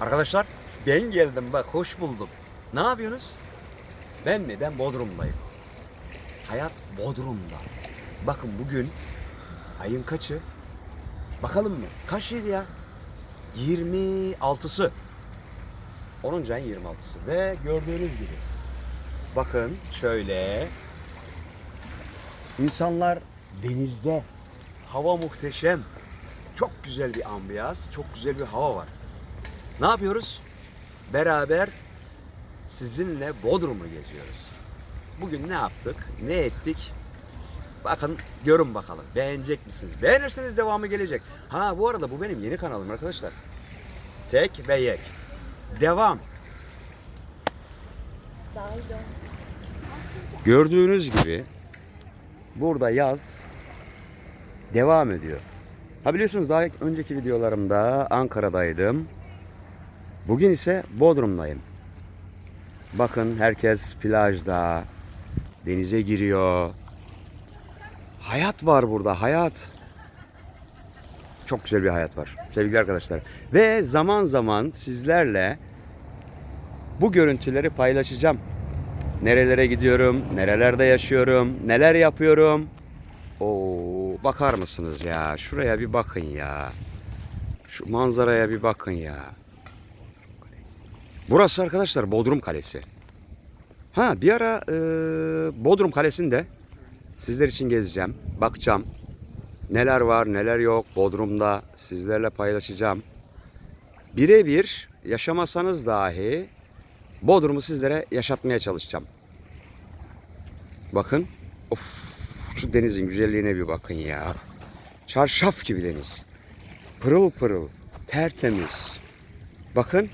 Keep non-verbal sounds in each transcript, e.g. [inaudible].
Arkadaşlar ben geldim bak hoş buldum. Ne yapıyorsunuz? Ben mi? Ben Bodrum'dayım. Hayat Bodrum'da. Bakın bugün ayın kaçı? Bakalım mı? Kaçıydı ya? 26'sı. 10. ayın 26'sı. Ve gördüğünüz gibi. Bakın şöyle. İnsanlar denizde. Hava muhteşem. Çok güzel bir ambiyaz, çok güzel bir hava var. Ne yapıyoruz? Beraber sizinle Bodrum'u geziyoruz. Bugün ne yaptık, ne ettik? Bakın görün bakalım. Beğenecek misiniz? Beğenirseniz devamı gelecek. Ha bu arada bu benim yeni kanalım arkadaşlar. Tek ve yek. Devam. Gördüğünüz gibi burada yaz devam ediyor. Ha biliyorsunuz daha önceki videolarımda Ankara'daydım. Bugün ise Bodrum'dayım. Bakın herkes plajda, denize giriyor. Hayat var burada, hayat. Çok güzel bir hayat var sevgili arkadaşlar. Ve zaman zaman sizlerle bu görüntüleri paylaşacağım. Nerelere gidiyorum, nerelerde yaşıyorum, neler yapıyorum. Oo, bakar mısınız ya? Şuraya bir bakın ya. Şu manzaraya bir bakın ya. Burası arkadaşlar Bodrum Kalesi. Ha bir ara e, Bodrum Kalesi'nde sizler için gezeceğim. Bakacağım. Neler var neler yok Bodrum'da sizlerle paylaşacağım. Birebir yaşamasanız dahi Bodrum'u sizlere yaşatmaya çalışacağım. Bakın. Of şu denizin güzelliğine bir bakın ya. Çarşaf gibi deniz. Pırıl pırıl. Tertemiz. Bakın.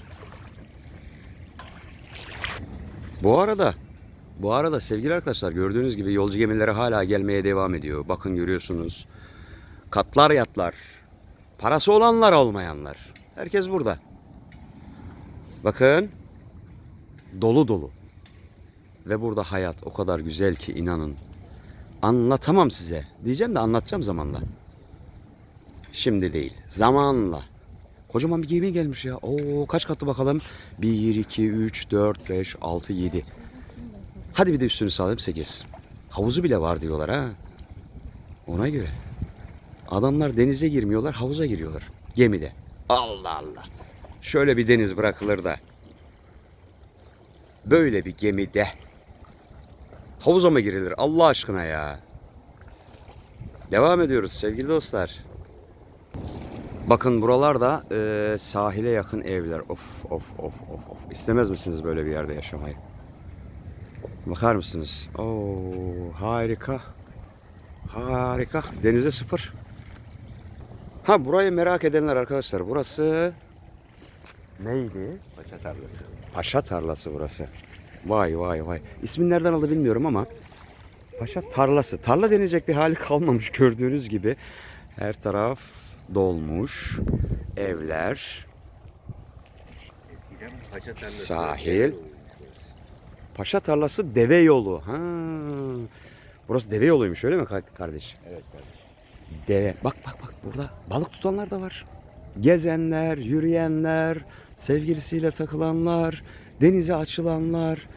Bu arada bu arada sevgili arkadaşlar gördüğünüz gibi yolcu gemileri hala gelmeye devam ediyor. Bakın görüyorsunuz. Katlar yatlar. Parası olanlar olmayanlar. Herkes burada. Bakın. Dolu dolu. Ve burada hayat o kadar güzel ki inanın. Anlatamam size. Diyeceğim de anlatacağım zamanla. Şimdi değil. Zamanla. Kocaman bir gemi gelmiş ya. Oo kaç katlı bakalım? 1, 2, 3, 4, 5, 6, 7. Hadi bir de üstünü sağlayayım 8. Havuzu bile var diyorlar ha. Ona göre. Adamlar denize girmiyorlar, havuza giriyorlar. Gemide. Allah Allah. Şöyle bir deniz bırakılır da. Böyle bir gemide. Havuza mı girilir Allah aşkına ya? Devam ediyoruz sevgili dostlar. Bakın buralarda e, sahile yakın evler. Of of of of of. İstemez misiniz böyle bir yerde yaşamayı? Bakar mısınız? Oo harika. Harika. Denize sıfır. Ha burayı merak edenler arkadaşlar. Burası neydi? Paça tarlası. Paşa tarlası burası. Vay vay vay. İsmini nereden aldı bilmiyorum ama Paşa tarlası. Tarla denilecek bir hali kalmamış [laughs] gördüğünüz gibi. Her taraf dolmuş. Evler. Tarlası. Sahil. Paşa tarlası deve yolu. Ha. Burası deve yoluymuş öyle mi ka- kardeş? Evet kardeşim. Deve. Bak bak bak burada balık tutanlar da var. Gezenler, yürüyenler, sevgilisiyle takılanlar, denize açılanlar.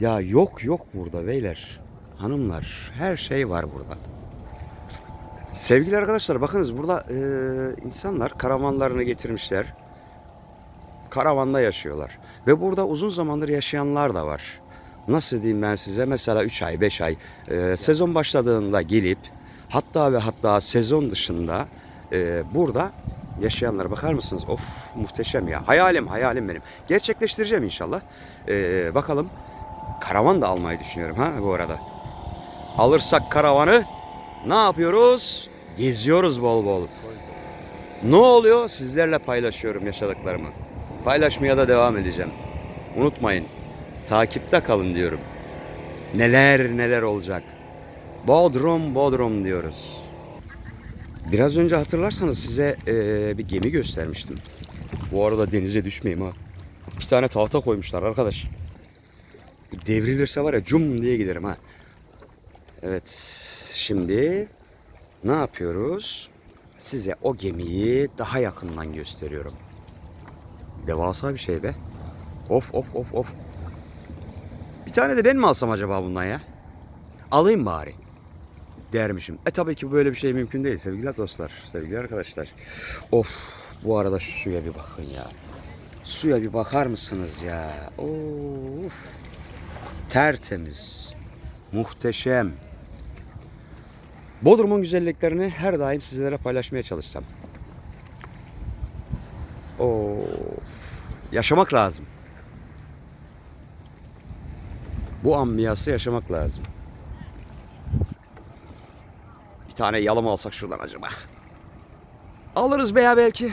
Ya yok yok burada beyler, hanımlar. Her şey var burada. Sevgili arkadaşlar bakınız burada e, insanlar karavanlarını getirmişler. Karavanda yaşıyorlar. Ve burada uzun zamandır yaşayanlar da var. Nasıl diyeyim ben size? Mesela 3 ay, 5 ay e, sezon başladığında gelip hatta ve hatta sezon dışında e, burada yaşayanlara bakar mısınız? Of muhteşem ya. Hayalim, hayalim benim. Gerçekleştireceğim inşallah. E, bakalım karavan da almayı düşünüyorum ha bu arada. Alırsak karavanı ne yapıyoruz? Geziyoruz bol bol. Ne oluyor? Sizlerle paylaşıyorum yaşadıklarımı. Paylaşmaya da devam edeceğim. Unutmayın. Takipte kalın diyorum. Neler neler olacak. Bodrum Bodrum diyoruz. Biraz önce hatırlarsanız size eee, bir gemi göstermiştim. Bu arada denize düşmeyeyim ha. İki tane tahta koymuşlar arkadaş. Devrilirse var ya cum diye giderim ha. Evet. Şimdi ne yapıyoruz? Size o gemiyi daha yakından gösteriyorum. Devasa bir şey be. Of of of of. Bir tane de ben mi alsam acaba bundan ya? Alayım bari. Dermişim. E tabii ki böyle bir şey mümkün değil sevgili dostlar, sevgili arkadaşlar. Of bu arada şu suya bir bakın ya. Suya bir bakar mısınız ya? Of. Tertemiz. Muhteşem. Bodrum'un güzelliklerini her daim sizlere paylaşmaya çalışacağım. Of. Yaşamak lazım. Bu ambiyası yaşamak lazım. Bir tane yalım alsak şuradan acaba. Alırız be ya belki.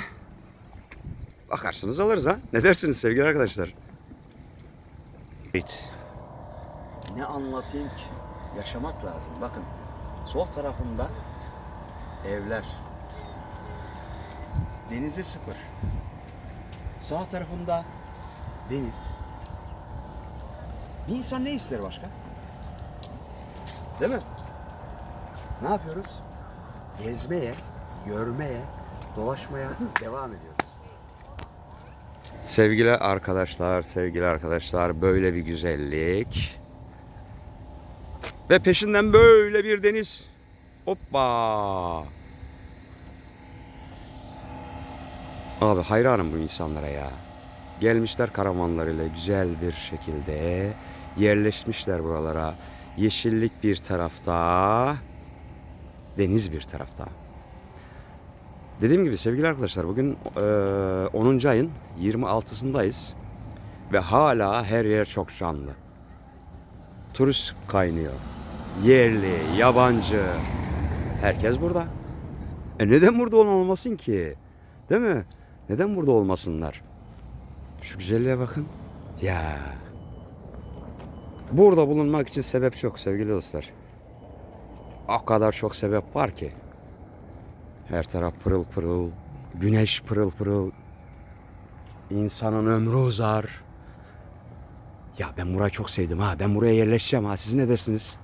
Bakarsınız alırız ha. Ne dersiniz sevgili arkadaşlar? Evet. Ne anlatayım ki? Yaşamak lazım. Bakın sol tarafımda evler. Denize sıfır. Sağ tarafımda deniz. Bir insan ne ister başka? Değil mi? Ne yapıyoruz? Gezmeye, görmeye, dolaşmaya devam ediyoruz. Sevgili arkadaşlar, sevgili arkadaşlar böyle bir güzellik. Ve peşinden böyle bir deniz. Hoppa. Abi hayranım bu insanlara ya. Gelmişler karavanlarıyla güzel bir şekilde yerleşmişler buralara. Yeşillik bir tarafta, deniz bir tarafta. Dediğim gibi sevgili arkadaşlar bugün eee, 10. ayın 26'sındayız ve hala her yer çok canlı. Turist kaynıyor. Yerli, yabancı. Herkes burada. E neden burada olmasın ki? Değil mi? Neden burada olmasınlar? Şu güzelliğe bakın. Ya. Burada bulunmak için sebep çok sevgili dostlar. O kadar çok sebep var ki. Her taraf pırıl pırıl. Güneş pırıl pırıl. İnsanın ömrü uzar. Ya ben burayı çok sevdim ha. Ben buraya yerleşeceğim ha. Siz ne dersiniz?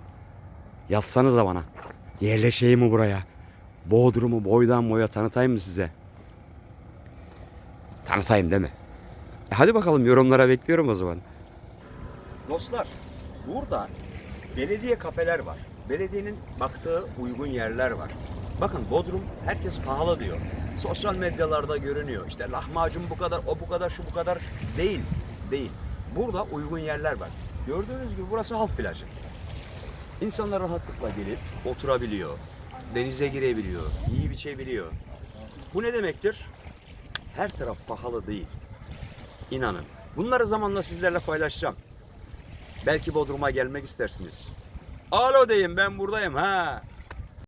Yazsanız da bana. Yerleşeyim mi buraya? Bodrum'u boydan boya tanıtayım mı size? Tanıtayım değil mi? E hadi bakalım yorumlara bekliyorum o zaman. Dostlar burada belediye kafeler var. Belediyenin baktığı uygun yerler var. Bakın Bodrum herkes pahalı diyor. Sosyal medyalarda görünüyor. İşte lahmacun bu kadar, o bu kadar, şu bu kadar. Değil, değil. Burada uygun yerler var. Gördüğünüz gibi burası halk plajı. İnsanlar rahatlıkla gelip oturabiliyor. Denize girebiliyor, yiyip içebiliyor. Bu ne demektir? Her taraf pahalı değil. İnanın. Bunları zamanla sizlerle paylaşacağım. Belki Bodrum'a gelmek istersiniz. Alo deyin ben buradayım ha.